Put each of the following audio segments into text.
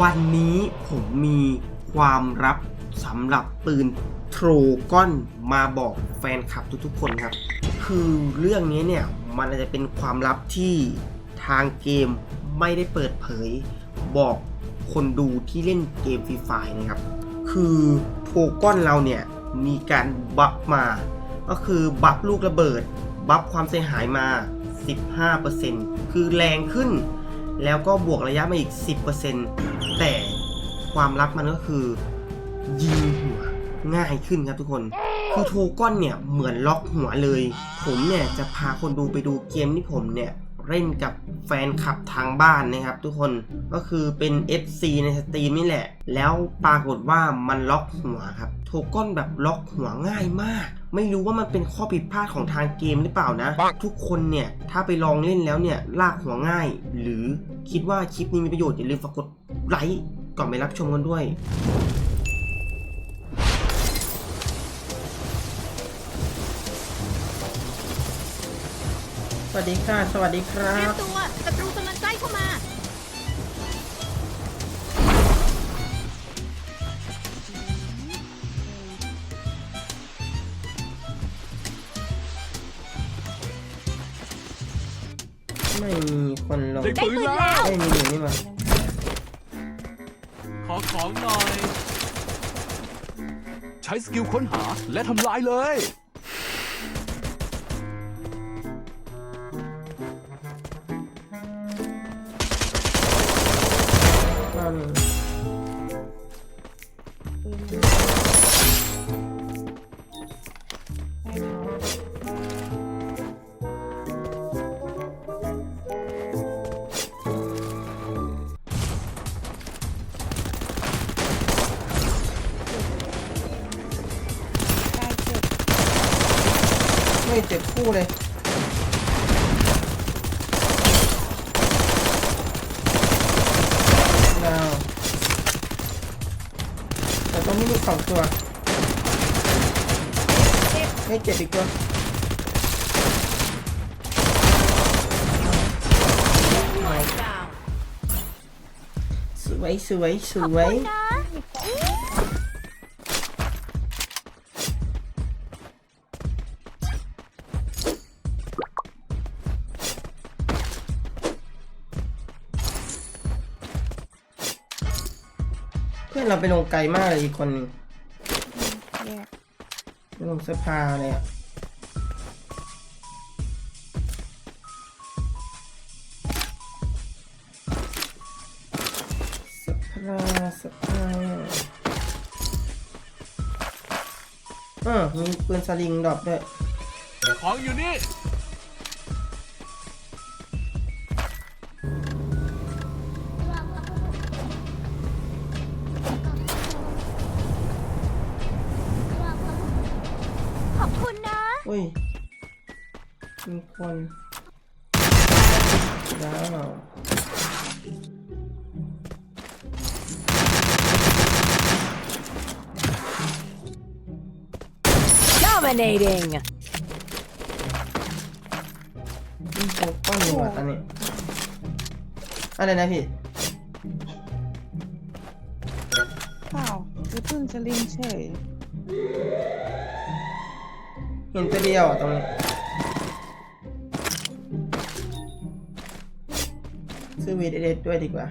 วันนี้ผมมีความลับสำหรับปืนโทรก้อนมาบอกแฟนคลับทุกๆคนครับ คือเรื่องนี้เนี่ยมันอาจจะเป็นความลับที่ทางเกมไม่ได้เปิดเผย บอกคนดูที่เล่นเกมฟรีไฟนะครับ คือโทรก้อนเราเนี่ยมีการบัฟมา ก็คือบัฟลูกระเบิด บัฟความเสียหายมา 15%คือแรงขึ้น แล้วก็บวกระยะมาอีก 10%แต่ความลับมันก็คือยิงหัวง่ายขึ้นครับทุกคน คือโทก้อนเนี่ยเหมือนล็อกหัวเลย ผมเนี่ยจะพาคนดูไปดูเกมที่ผมเนี่ย เล่นกับแฟนคลับทางบ้านนะครับ ทุกคนก็คือเป็น FC ในสตรีมนี่แหละ แล้วปรากฏว่ามันล็อกหัวครับโทก้อนแบบล็อกหัวง่ายมาก ไม่รู้ว่ามันเป็นข้อผิดพลาดของทางเกมหรือเปล่านะ ทุกคนเนี่ย ถ้าไปลองเล่นแล้วเนี่ย ลากหัวง่าย หรือคิดว่าคลิปนี้มีประโยชน์อย่าลืมฝากกดไลค์ก่อนไปรับชมกันด้วย สวัสดีค่ะ สวัสดีครัเตรียบมตัวศัตรูกำลังใกล้เข้ามา ไม่มีคนลงได้ปืนแล้ว ไม่มีอยู่นี่มาขอของหน่อย ใช้สกิลค้นหาและทำลายเลย เจ็บคู่เลยดาวแต่ตรงนี้มีสองตัวไม่เจ็บอีกตัวสวยสวยสวย ไปลงไกลมากเลยอีกคนหนึ่งไปลงสภาเลยอะสภาสภาเออมีปืนสลิงดรอปด้วยของอยู่นี่ คนดาว dominating นี่โปก้อนอยู่อะตอนนี้อะไรนะพี่เปล่าคือพึ่งสลิงเฉยเห็นตัวเดียวอะตรงนี้ ซื้อวีดเดด้วยดีกว่า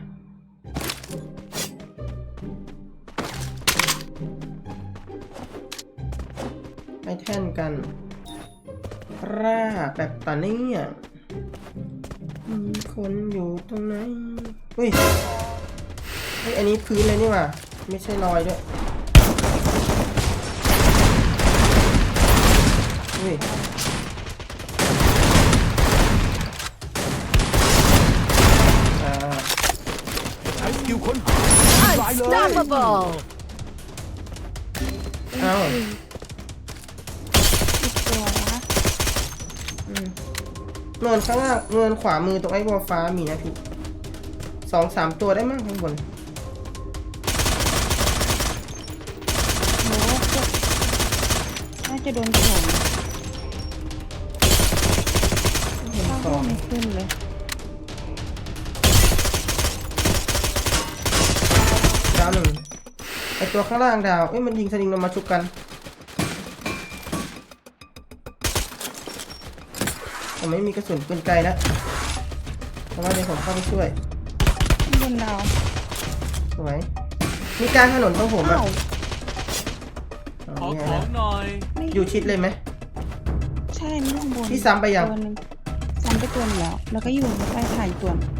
ไปแท่นกันร่าแบบตอนนี้อะมีคนอยู่ตรงไหนเฮ้ยเฮ้ย อันนี้พื้นเลยนี่ว่า ไม่ใช่รอยด้วยเฮ้ย อ่า ใช้สกิลค้นหาทำลายเลย unstoppable เอ้าอีกตัวนะอืมเนินข้างล่างเนินขวามือตรงไอ้วอลฟ้ามีนะพี่สองสามตัวได้มั้งข้างบน โหน่าจะโดนถมเห็นสข้าองไม่ขึ้นเลย ตัวข้างล่างดาว เอ้ยมันยิงสลิงลงมาชุบกันผมไม่มีกระสุนปืนไกลแล้วเพราะว่าเดี๋ยวผมเข้าไปช่วยข้างบนดาวสวยมีกลารถนนตรงผมอะอ้าวอ๋ขออเนี่ยของนะหน่อย ไม่อยู่ชิดเลยไหม ใช่ไม่ข้างบนพี่ซ้ำไปยัง ตัวหนึ่งซ้ำไปตัวหนึงแล้ว แล้วก็อยู่ใต้ถ่ายตัวหนึ่ง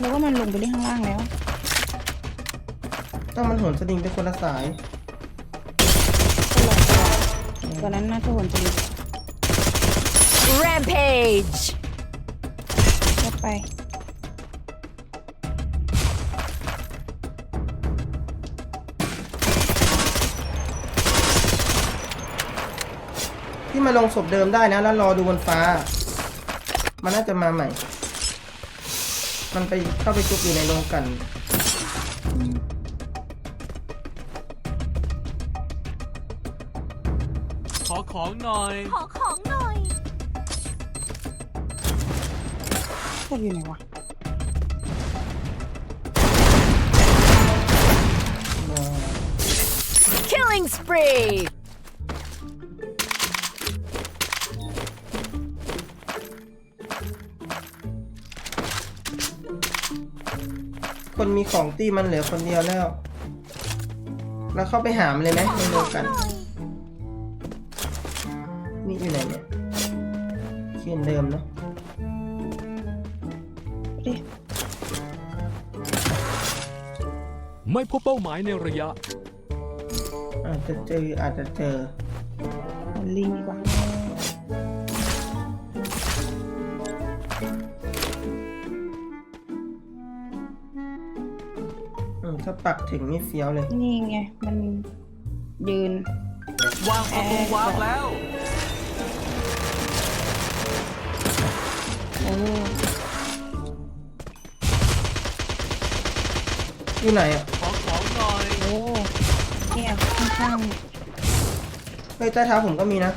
แล้วก็มันลงไปเล่นข้างล่างแล้ว ต้องมันโหนสลิงไปคนละสายคนละตัวตัวนั้นน่าจะหนจะดี Rampage! ก็ไป ที่มาลงศพเดิมได้นะ แล้วรอดูบนฟ้า มันน่าจะมาใหม่ มันไปเข้าไปจุกอยู่ในโรงกลัน หน่อยขอของหน่อยก็อยู่ไหนวะ Killing spree! คนมีของตีมันเหลือคนเดียวแล้ว แล้วเข้าไปหามันเลยไหมในโรงกลัน นี่อยู่ไหนเนี่ยเขียนเดิมเนาะดิไม่พบเป้าหมายในระยะ อาจจะเจออาจจะเจอหนลิงดีกว่าอืมถ้าปักถึงนี่เฟี้ยวเลย นี่ไง มันยืน วางประตูวางแล้ว โอ้อยู่ไหนอะขอของหน่อยโหเนี่ยข้างเฮ้ยใต้เท้าผมก็มีนะ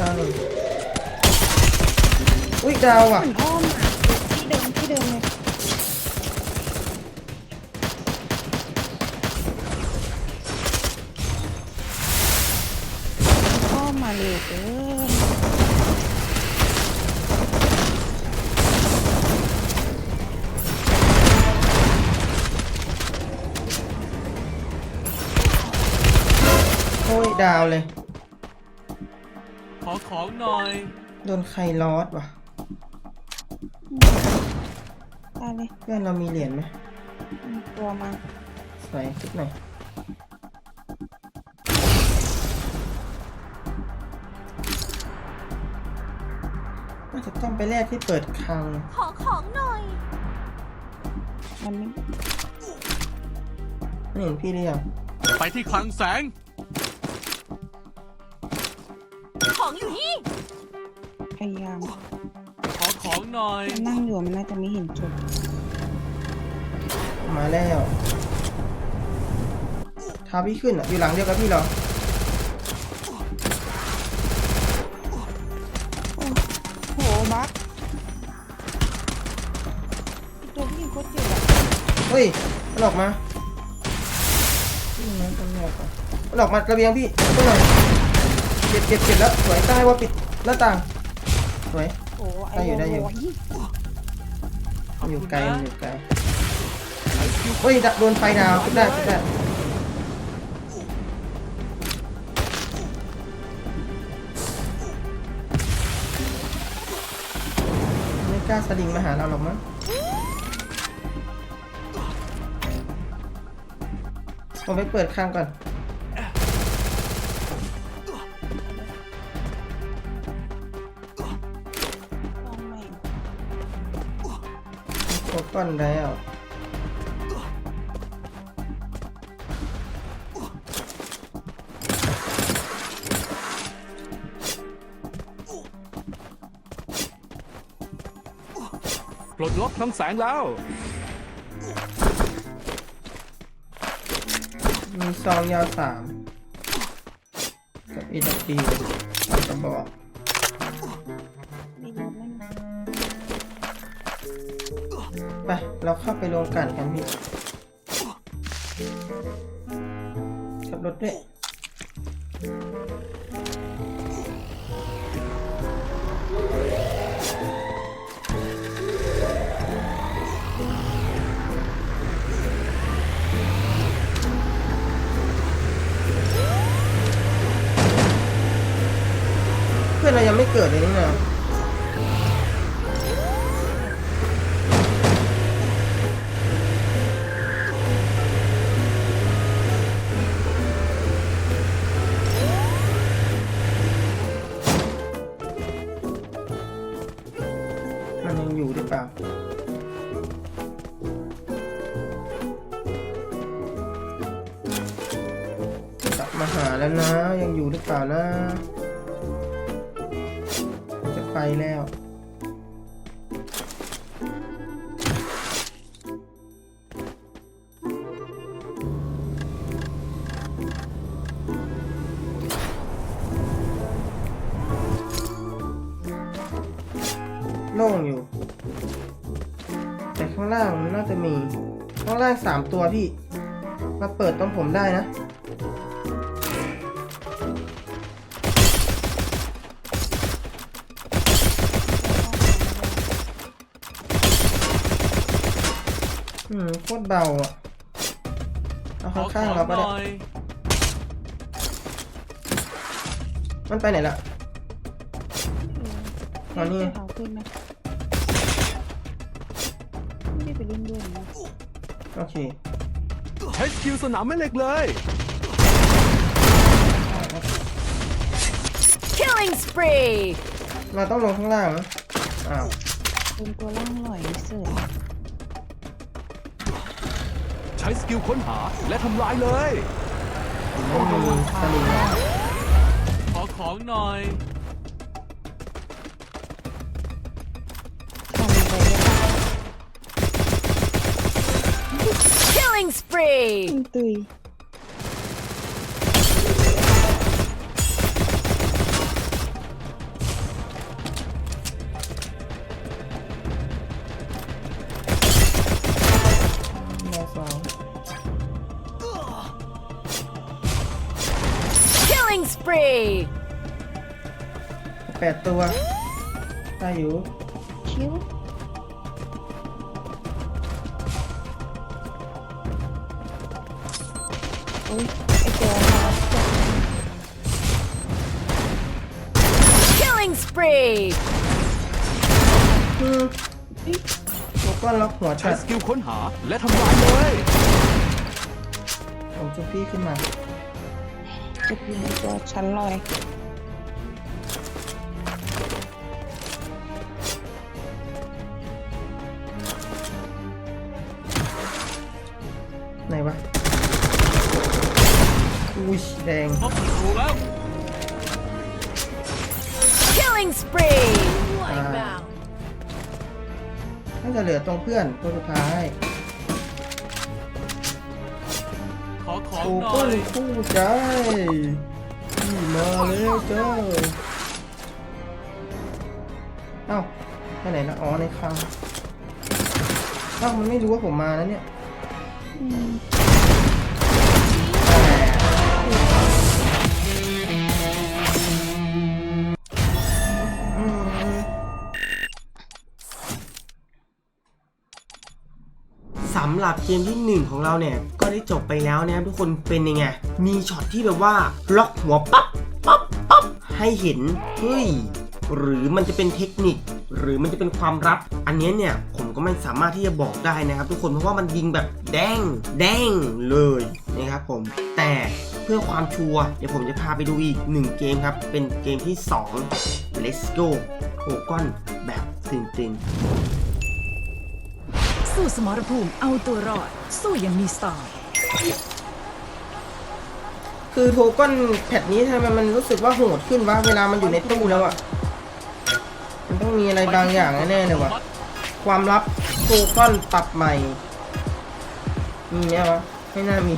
ดาวหนึ่งอุ้ยดาวๆอะเหมือนอ้อมอะที่เดิมที่เดิมเลย อมมาเร็วเกินโอ้ย ดาวเลย ขอของหน่อย โดนใครลอดวะตายเลยเพื่อนเรามีเหรียญไหมมีตัวมา ใส่คิดหน่อย ไปแลกที่เปิดคลัง ขอของหน่อย มันไม่ไม่เห็นพี่หรือยังไปที่คลังแสง ของอยู่นี่ พยายามขอของหน่อย มันนั่งอยู่มันน่าจะไม่เห็นจุดมาแล้วท้าพี่ขึ้นอะอยู่หลังเดียวกับพี่เหรอ ฮ้ยมันออกมานี่นะตำรวจอะมันออกมาระเบียงพี่ช่วยหน่อยเจ็บเจ็บเจ็บแล้วสวยใต้ว่าปิดหน้าต่างสวยโอ้ไอ้ได้อยู่ได้อยู่โโมันอยู่ไกลขอบมันคุณนะอยู่ไกลเฮ้ยโดนไฟดาวขึ้นได้ขึ้นได้ไม่กล้าสลิงมาหาเราหรอกมั้ง ผมไปเปิดข้างก่อนต้องไม่ครบก่อนแล้วปลดล็อกคลังแสงแล้ว มีซองยาวสามกับอีดับดีกระบอกไม่รู้ไม่รู้ไปเราเข้าไปลงกันกันพี่ขับรถด้วย พื่อน โล่งอยู่ แต่ข้างล่างมันน่าจะมี ข้างล่างสามตัวพี่ มาเปิดตรงผมได้นะ อืม โคตรเบาอะ เอาขอขข้างอๆเรางก็หได้น่อยมันไปไหนละอ๋อนี่ เขาขึ้นนะ โอเคใช้สกิลสนามแม่เหล็กเลย Killing spree! เราต้องลงข้างล่างนะอ้าวเป็นตัวล่างหล่อยเสยใช้สกิลค้นหาและทำลายเลยผมไม่มีสลิงนะขอของหน่อย Killing spree! ตุยตุย แม่สอง Killing spree! แปดตัวได้อยู่ คิ้ว ไอตัวมาส Killing spree! อืมตัวก้อนล็อกหัวใช้จัดสกิลค้นหาและทำลายเลยผมจุพี่ขึ้นมาจะยิงตัวชั้นลอย แดง พบศัตรูแล้ว Killing spree! Ah. Wipeout! น่าจะเหลือตรงเพื่อนตัวสุดท้ายขอของโอ้หน่ก้ออนยคู่ใจพี่มาแล้วเจ้าเอ้าไปไหนละอ๋อในคลังเอ้ามันไม่รู้ว่าผมมาแล้วเนี่ย อืมำหรับเกมที่ 1 ของเราเนี่ย ก็ได้จบไปแล้วนะครับทุกคนเป็นยังไง มีช็อตที่แบบว่าล็อกหัวปั๊บปั๊บปั๊บให้เห็น เฮ้ย หรือมันจะเป็นเทคนิค หรือมันจะเป็นความลับ อันนี้เนี่ย ผมก็ไม่สามารถที่จะบอกได้นะครับ ทุกคนเพราะว่ามันยิงแบบแดง แดงเลยนะครับผม แต่เพื่อความชัวร์เดี๋ยวผมจะพาไปดูอีก 1 เกมครับ เป็นเกมที่ 2 Let's go โคก้อนแบบตึงๆ สู้สมรภูมิเอาตัวรอด สู้อยังมีสไตล์คือโทก้อนแพทนี้ทำไมมันรู้สึกว่าโหดขึ้นวะเวลามันอยู่ในตู้แล้วอะมันต้องมีอะไรบางอย่างแน่ๆเลยวะความลับโทก้อนปรับใหม่มีไหมวะไม่น่ามี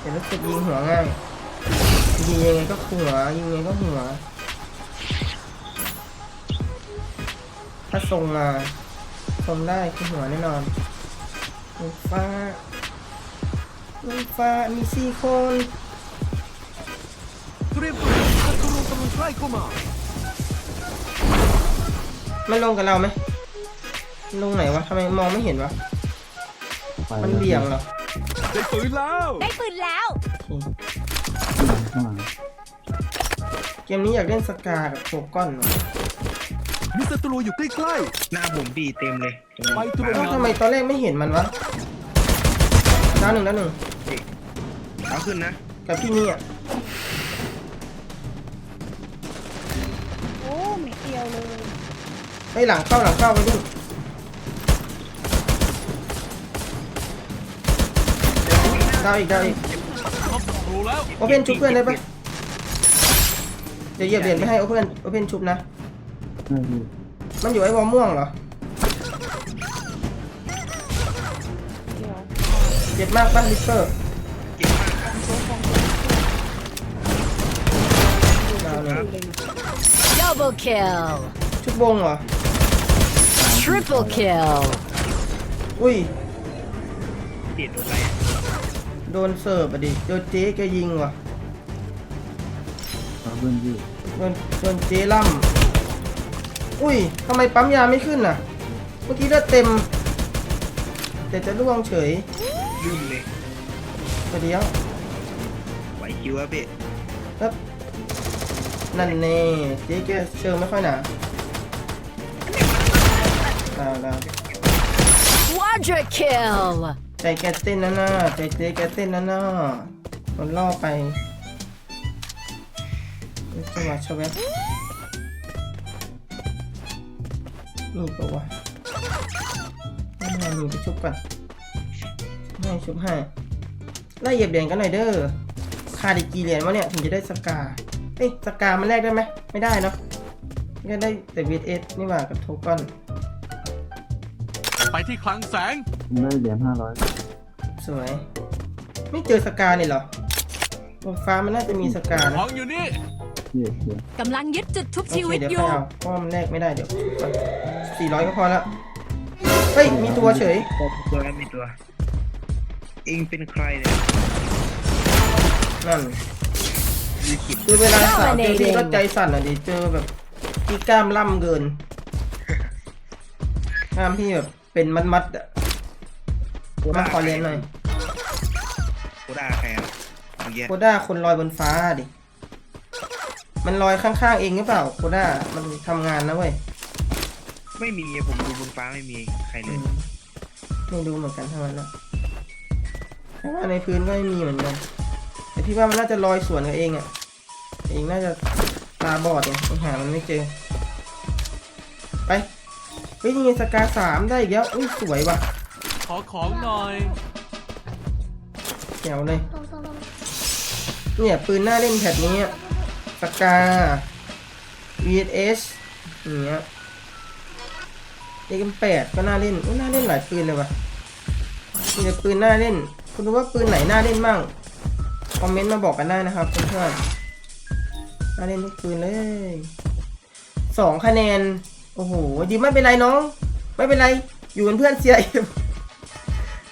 แต่รู้สึกยิงหัวง่ายยิงยังไงก็หัวยิงยังไงก็หัว ถ้าทรงมาทรงได้ขึ้นหัวแน่นอนลงฟ้าลงฟ้ามีสี่คนเตรียมตัวศัตรูกำลังใกล้เข้ามามันลงกับเราไหมลงไหนวะทำไมมองไม่เห็นวะ มันเบี่ยงเหรอได้ปืนแล้วได้ปืนแล้วเกมนี้อยากเล่นสกากับโทก้อนวะ มีศัตรูอยู่ใกล้หน้าผมบีเต็มเลยตรงนี้ไปตรงเอ้าทำไมตอนแรกไม่เห็นมันวะดาวหนึ่งดาวหนึ่งเอาขึ้นนะกับพี่นี่อะโอ้ไม่เดียวเลยเฮ้ยหลังเข้าหลังเข้าไปดิดาวอีกดาวอีกๆพบศัตรูแล้วโอเพนชุบเพื่อนได้ปะเดี๋ยวเหยียบเหรียญไปให้โอเพนโอเพนชุบนะ มันอยู่ไอ้วอลม่วงเหรอเดียวเจ็บมากป้าลิปเปอร์เจ็บมากครับดาวหนึ่ง Double kill. ชุบวงเหรอ Triple kill. อุ้ยเปลี่ยนโดนอะไรอะโดนเสิร์ฟอะดิโดนเจ๊แกยิงว่ะโดนโดนเจ๊ล่ำ อุ้ยทำไมปั๊มยาไม่ขึ้นน่ะ เมื่อกี้เลือดเต็ม แต่จะล่วงเฉยยุ่งเลยประเดี๋ยวไหวคิวอะเบะครับนั่นแน่เจ๊แกเชิงไม่ค่อยหนาดาวดาว Quadra kill. ใจแกเต้นนะน่าใจเจ๊แกเต้นนะน่ามันล่อไปจังหวะชะแวบ นี่ปะวะไม่มาหนีไปชุบก่อนให้ชุบให้ไล่เหยียบเหรียญกันหน่อยเด้อขาดอีกกี่เหรียญวะเนี่ย ถึงจะได้สกาเอ้ยสกามันแลกได้ไหมไม่ได้เนาะก็ได้แต่วีเอสนี่หว่ากับโทก้อนไปที่คลังแสงได้เหรียญห้าร้อยสวย ไม่เจอสกาเนี่ยเหรอ บนฟ้ามันน่าจะมีสกาขนะองอยู่นี่ เกียร์เกียร์กำลังยึดจุดทุบโอชีเควิตเดี๋ยวอค่ยู่อยเอาเพราะว่ามันแลกไม่ได้เดี๋ยวสี่ร้อยก็พอแล้วเฮ้ยมีตัวเฉย ตัวแล้วมีตัว เองเป็นใครเนี่ยนั่นมีขิดคือเวลาสาวเจอทีก็ใจสั่นอะดิเจอแบบที่กล้ามล่ำเกินกล้ามที่แบบเป็นมัดๆอะมาขอเรียนหน่อยโคด้าใครอะเมื่อกี้โคด้าคนลอยบนฟ้าดิ มันลอยข้างๆเองหรือเปล่าโคด้ามันทำงานนะเว้ยไม่มีอะผมดูบนฟ้าไม่มีใครเลอืยมไม่รู้เหมือนกันเท่านั้นแหละเพราะว่าในพื้นก็ไม่มีเหมือนกัน แต่พี่ว่ามันน่าจะลอยสวนกับเองอะ่ะเองน่าจะตาบอดเนี่ยยังหามันไม่เจอ ไปเฮ้ยนี่ไงสกาสามได้อีกแล้วอุ้ยสวยว่ะขอของหน่อย แจ๋วเลยเนี่ยปืนหน้าเล่นแพทนี้อะ สกา VS อย่างเงี้ยเอ็มแปดก็น่าเล่นอุ๊ยน่าเล่นหลายปืนเลยว่ะมีแต่ปืนน่าเล่น คุณรู้ว่าปืนไหนน่าเล่นบ้างคอมเมนต์มาบอกกันได้นะครับเพื่อนๆน่าเล่นทุกปืนเลยสองคะแนน โอ้โหดีไม่เป็นไรน้อง ไม่เป็นไร อยู่เป็นเพื่อนเซียเอ็ม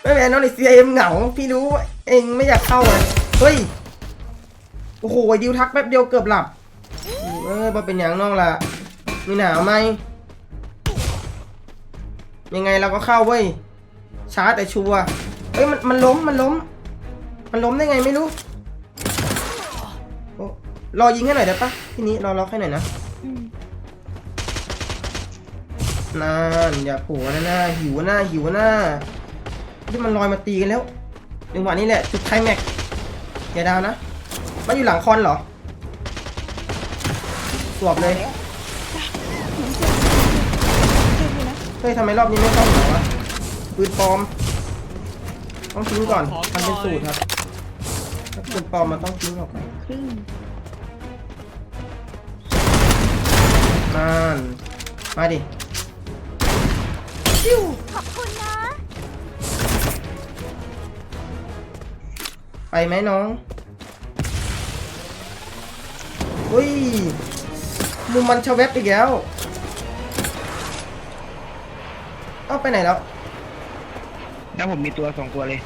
ไม่เป็นไรน้องในเซียเอ็มเหงา พี่รู้เองไม่อยากเข้าอะ เฮ้ย อ้โหดิวทักแป๊บเดียวเกือบหลับเออบ่เป็นอย่างน้องละมีหนาวไหมยังไงเราก็เข้าเว้ยช้าแต่ชัวร์เอ้ยมันมันล้มมันล้ม มันล้มได้ไงไม่รู้โอ้รอยิงให้หน่อยได้ปะทีนี้รอล็อกให้หน่อยนะอืมนานอย่าโผล่นะหน้าหิวหน้าหิวหน้าที่มันลอยมาตีกันแล้วจังหวะนี้แหละจุดไคลแม็กซ์อย่าดาวนะ มันอยู่หลังคอนเหรอสวบเลยเจอพี่นะเฮ้ยทำไมรอบนี้ไม่เข้าหัววะปืนปลอม ต้องทิ้งก่อนทำเป็นสูตรครับถ้าปืนปลอมมันต้องทิ้งออกก่อนครึ่งนานมาดิขอบคุณนะ ไปไหมน้อง อุ้ยมุมมันชะแวบอีกแล้วเอ้าไปไหนแล้วแล้วผมมีตัวสองตัวเลย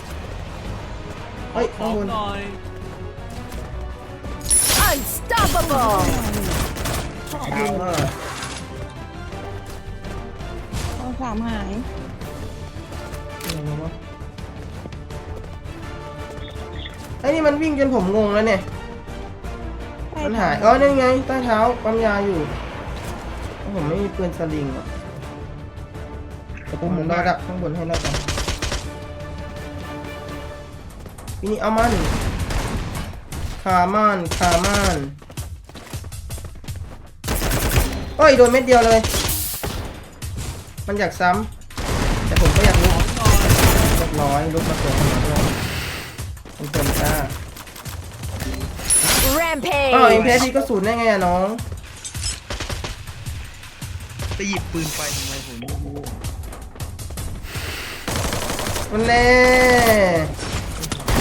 เฮ้ยข้างบน Unstoppable. ยิงมาเอาสามหาย ไอ้นี่มันวิ่งจนผมงงแล้วเนี่ยใต้ มันหายอ๋อนั่นไง ใต้เท้าปั๊มยาอยู่ผมไม่มีปืนสลิงอะแต่ผมรอดักข้างบนให้แล้วกันปีนี้เอามันคาร์มานคาร์มานโอ้ยโดนเม็ดเดียวเลย มันอยากซ้ำแต่ผมก็อยากลุกเรียบร้อยลุกมาเกิดขนมาด้วยคุณเติมจ้า อ้าวเองแพ้ทีก็สูญได้ไงอะน้องไปหยิบปืนไฟทำไมผมไม่รู้มันแน่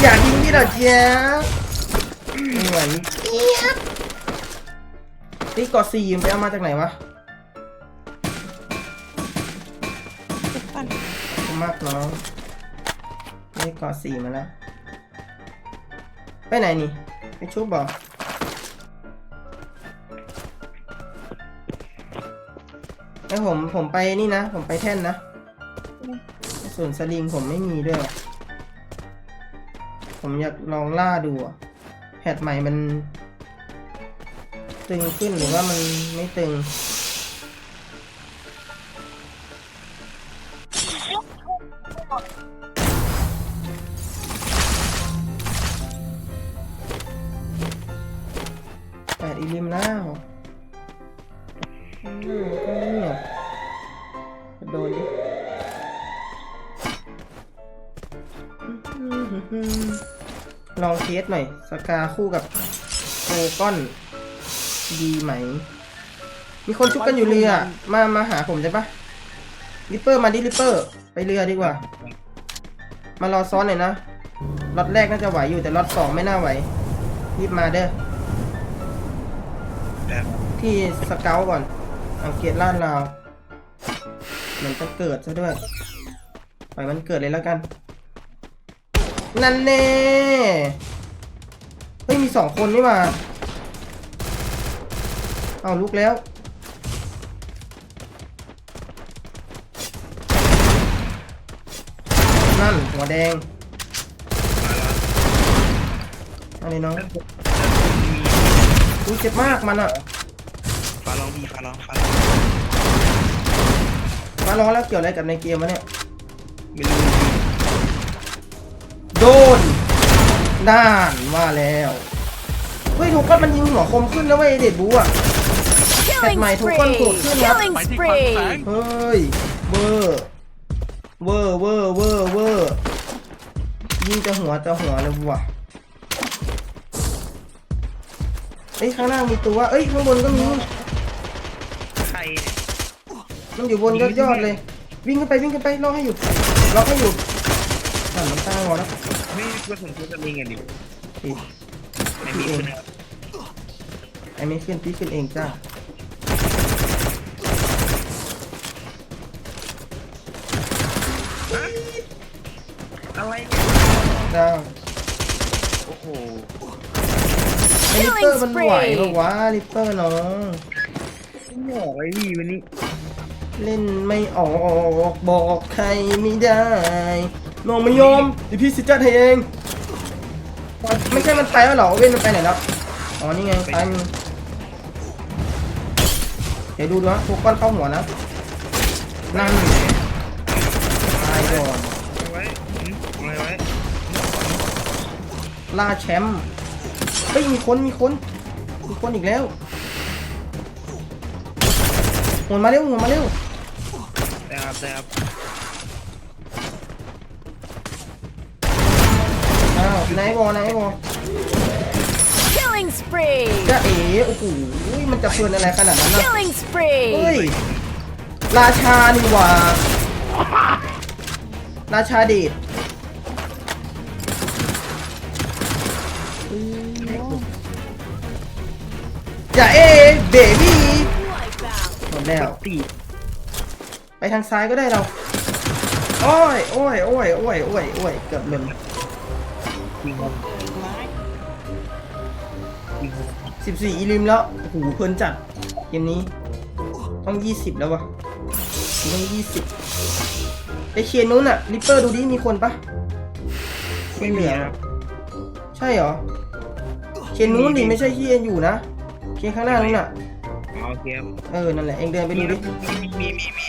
อยากยิงพี่เหรอเจี๊ยบเหมือนเจี๊ยบนี่กอดสี่มันไปเอามาจากไหนวะปั้นขอบคุณมากน้องนี่กอดสี่มาแล้วไปไหนนี่ ไปชุบบอกไอผมผมไปนี่นะ ผมไปแท่นนะ ส่วนสลิงผมไม่มีด้วยอะผมอยากลองล่าดูอะแพทใหม่มัน ตึงขึ้นหรือว่ามันไม่ตึง สกาคู่กับโอก้อนดีไหม มีคนชุบกันอยู่เรือ มา มาหาผมได้ปะลิปเปอร์มาดิลิปเปอร์ ไปเรือดีกว่า มารอซ้อนหน่อยนะล็อตแรกน่าจะไหวอยู่แต่ล็อตสองไม่น่าไหว รีบมาเด้อ ที่สเกลก่อน อังเกตลาดราเหมือนจะเกิดซะด้วย ปล่อยมันเกิดเลยแล้วกัน นั่นแน่ ฮ้ยมีสองคนนี่หว่าเอาลุกแล้ว นั่นหัวแดงอะไรน้องแล้วผมอุ้ยเจ็บมากมันอะฟ้าร้องพี่ฟ้าร้องฟ้าร้องมาร้องแล้วเกี่ยวอะไรกับในเกมวะเนี่ยไม่รู้ ด้านว่าแล้ว เฮ้ยถูกก้อนมันยิงหัวคมขึ้นแล้วเว้ยเด็ดบูอะ Killing mày thuộc spree. con thuộc chứ nhỉ? Killing Mày thích spree. con sáng. เฮ้ยเวอร์เวอร์เวอร์เวอร์เวอร์ยิงจะหัวจะหัวเลยว่ะเอ้ยข้างล่างมีตัว เอ้ยข้างบนก็มี ใครเนี่ยมันอยู่บนยอดยอดๆเลย วิ่งขึ้นไปวิ่งขึ้นไปล็อกให้อยู่ล็อกให้อยู่อ่ามันตั้งวอแล้ว ไม่มีกระสุนตัวจะมีไงดิปิดไม่มีคนครับไอ้ไม่ขึ้นพี่ขึ้นเองจ้าอะไรเนี่ยจ้าโอ้โหไอ้ลิปเปอร์มันไหวปะวะลิปเปอร์น้องหมอกไอ้พี่วันนี้ เล่นไม่ออกบอกใครไม่ได้น้องไม่ยอมเดี๋ยวพี่สิจัดให้เอง ไม่ใช่มันไปแล้วเหรอเว้นมันไปไหนแล้วอ๋อนี่ไงตายมือเดี๋ยวดูดูนะทุกก้อนเข้าหัวนะนั่นตายก่อนเอาไว้หืมเอาอะไรไว้ล่าแชมป์เฮ้ยมีคนมีคนมีคนอีกแล้วหมุนมาเร็วหมุนมาเร็วได้ครับได้ครับ อ้าวไหนบอไหนบอ Killing spree. จะเอ๋โอ้โหมันจะเพลินอะไรขนาดนั้นนะ Killing เฮ้ย spree. ราชานี่หว่า ราชาเดชจะเอเบบี้หมดแล้วตีไปทางซ้ายก็ได้เรา โอ้ย โอ้ย โอ้ย โอ้ย โอ้ย โอ้ย เกือบหล่นยิงยิง สิบสี่อีลิมแล้วโอ้โหเพลินจัดเกมนี้ต้องยี่สิบแล้ววะต้องยี่สิบไอเคียนนู้นอะริปเปอร์ดูดิมีคนปะไม่มีครับใช่เหรอเคียนนู้นดิไม่ใช่เคียนอยู่นะเคียนข้างหน้านู้นอะอ๋อโอเคครับเออนั่นแหละเองเดินไปดูดิมีมีมีมีมี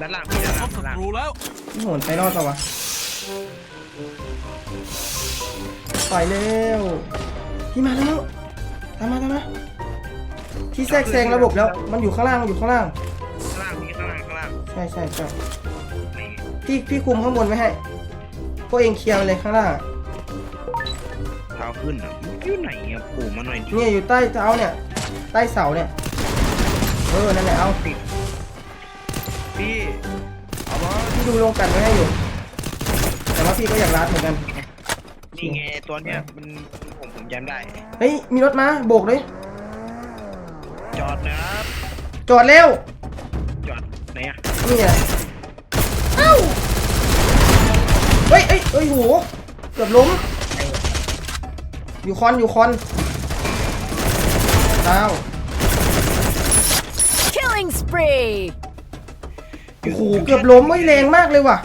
ด้านล่างพี่ด้านพล่างบศัด้านล่างตรูแล้วพี่โหนไปรอดต่อวะปล่ อยเร็วพี่มาแล้วตามมาตามมาที่แทรกแซงระบบแล้ว มันอยู่ข้างล่างมันอยู่ข้างล่าง ข้างล่างพี่ข้างล่างข้างล่างใช่ใช่ใช่นี่พี่พี่คุมข้างบนไว้ให้พวกเองเคลียร์ไปเลยข้างล่างอะเท้าขึ้นอะอยู่ไหนอะปู่มาหน่อยดิเนี่ยอยู่ใต้เท้าเนี่ย ใต้เสาเนี่ย เออ นั่นแหละเอาพี่เอาวะพี่ดูลงกันไว้ให้อยู่ แต่ว่าพี่ก็อยากรัดเหมือนกัน นี่ไงตัวเนี้ยมันผมผมจำได้ เฮ้ย มีรถมาโบกเลย จอดนะครับ จอดเร็ว จอดไหนอะนี่ไงเอ้าเฮ้ยเอ้ยเอ้ยโหเกือบล้ม อยู่คอน อยู่คอนอ้าว Killing spree. โอ้โห เกือบล้มไม่แรงมากเลยว่ะ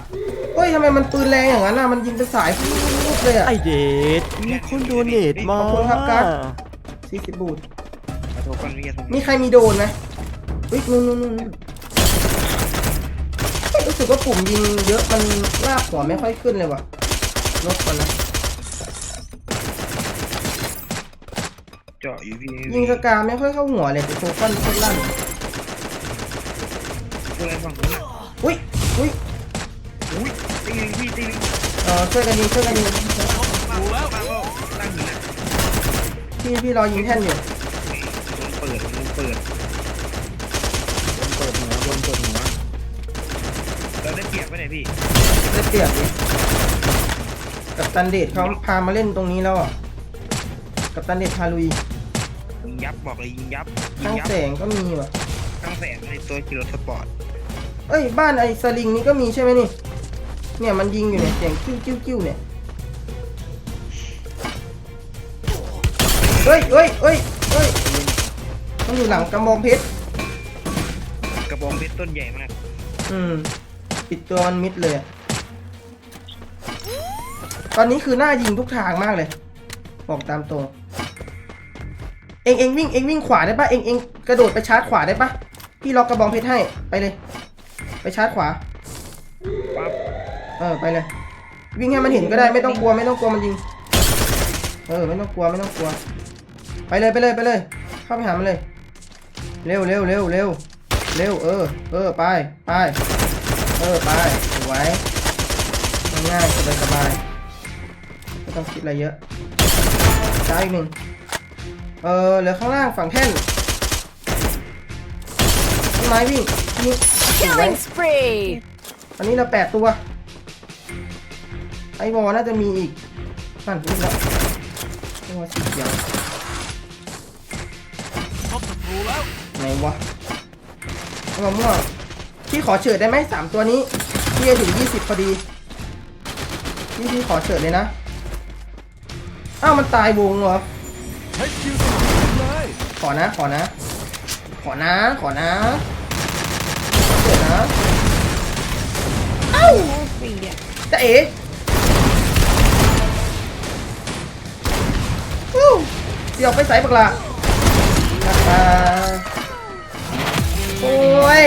เฮ้ยทำไมมันปืนแรงอย่างนั้นอะ มันยิงเป็นสายปุ๊บเลยอะ ไอเดทมีคนโดเนทมาขอบคุณครับการ์ดสี่สิบบูทขอโทษก่อนพี่ขอโทษมีใครมีโดนไหมเฮ้ยนู่นนู่นนู่นนู่นเฮ้ยรู้สึกว่าปุ่มยิงเยอะมันลากหัวไม่ค่อยขึ้นเลยว่ะลดก่อนนะ เจาะอยู่พี่ยิงสกาไม่ค่อยเข้าหัวเลยแต่โซฟันโคตรลั่นตัวอะไรฝั่งนู้นอะอุ้ยอุ้ย อุ้ยตีลิงพี่ตีลิงเออช่วยกันยิงช่วยกันยิงพบศัตรูแล้วตั้งแล้วตั้งอยู่นะพี่พี่รอยิงแท่นอยู่โดนเปิดโดนเปิดโดนเปิดหัวโดนเปิดหัวเราได้เปรียบไปไหนพี่ได้เปรียบดิกับตันเดชเขาพามาเล่นตรงนี้แล้วอะกับตันเดชพาลุยยิงยับบอกเลยยิงยับยิข้างงยับแสงก็มีว่ะข้างแสงในตัวกิโลสปอร์ตเอ้ยบ้านไอ้สลิงนี้ก็มีใช่ไหมนี่ เนี่ยมันยิงอยู่เนี่ยเสียงกิ้วกิ้วกิ้วเนี่ยเฮ้ยเฮ้ยเฮ้ยเฮ้ยมันอยู่หลังกำบองเพชรกระบองเพชรต้นใหญ่มาก อืม ปิดตัวมันมิดเลยอะตอนนี้คือหน้ายิงทุกทางมากเลย บอกตามตรง เองเองวิ่งเองวิ่งขวาได้ปะเองเองกระโดดไปชาร์จขวาได้ปะพี่ล็อกกระบองเพชรให้ไปเลย ไปชาร์จขวาปั๊บ เออไปเลย วิ่งให้มันเห็นก็ได้ไม่ต้องกลัวไม่ต้องกลัวมันยิง เออไม่ต้องกลัวไม่ต้องกลัว ไปเลยไปเลยไปเลย เข้าไปหามันเลย เร็วเร็วเร็วเร็วเร็วเออ เออไปไปเออไปสวยง่ายๆสบายสบายไม่ต้องคิดอะไรเยอะจ้าอีกหนึ่งเออเหลือข้างล่างฝั่งแท่นต้นไม้วิ่งนี่สวย Killing spree. อันนี้เราแปดตัว ไอ้วอน่าจะมีอีกนั่นอีกแล้วไอ้วอสีเขียวพบศัตรูแล้วไหนวะไอ้มะม่วงพี่ขอเฉิดได้ไหมสามตัวนี้พี่จะถึงยี่สิบพอดีพี่พี่ขอเฉิดเลยนะอ้าวมันตายวงเหรอใช้สกิลสกิลเลยขอนะขอนะ ขอนะขอนะขอเฉิดนะโอ้ฟรีอะจะเอ๋ เดี๋ยวไปใส่บักละโอ้ย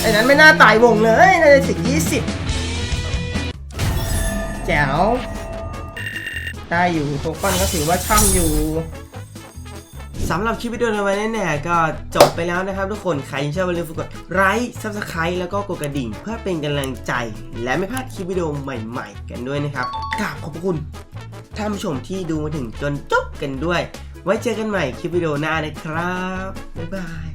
ไอ้นั้นไม่น่าตายวงเลย น่าจะถึงยี่สิบแจ๋ว ได้อยู่โทคอนก็ถือว่าช่ำอยู่สำหรับคลิปวิดีโอในวันนี้เนี่ยก็จบไปแล้วนะครับทุกคนใครชอบอย่าลืมกดไลค์ซับสไครต์แล้วก็กดกระดิ่ง เพื่อเป็นกำลังใจ และไม่พลาดคลิปวิดีโอใหม่ๆ กันด้วยนะครับกราบขอบคุณท่านผู้ชมที่ดูมาถึงจนจบกันด้วย ไว้เจอกันใหม่คลิปวิดีโอหน้านะครับ บ๊ายบาย